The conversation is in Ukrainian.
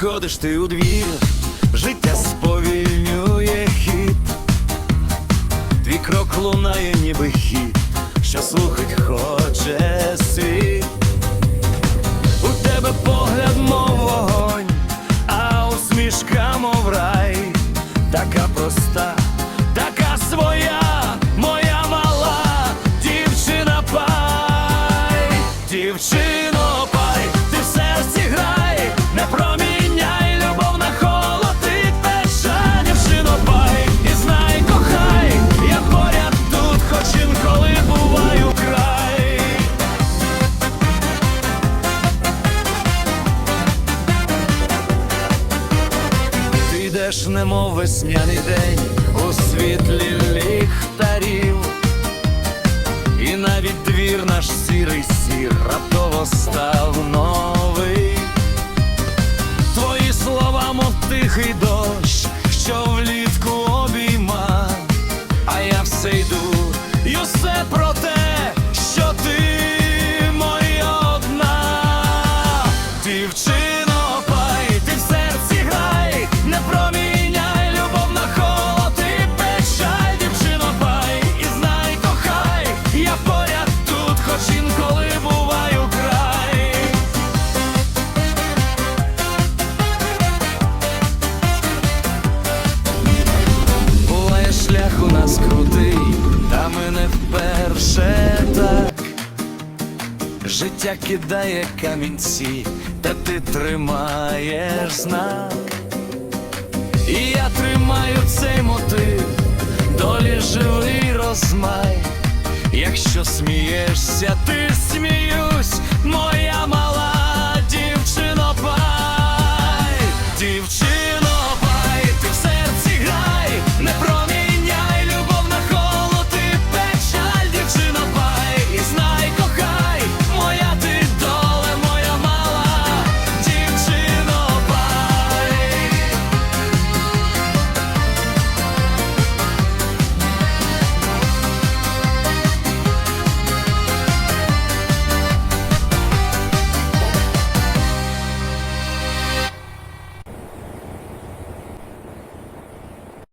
заходиш ти у двір, життя сповільнює хід, твій крок лунає, ніби хід, що слухать хоче світ. У тебе погляд, мов вогонь, а усмішка, мов рай, така проста, йдеш, немов весняний день у світлі Життя кидає камінці, та ти тримаєш знак. І я тримаю цей мотив, долі живий розмай. Якщо смієшся, ти сміюсь, моя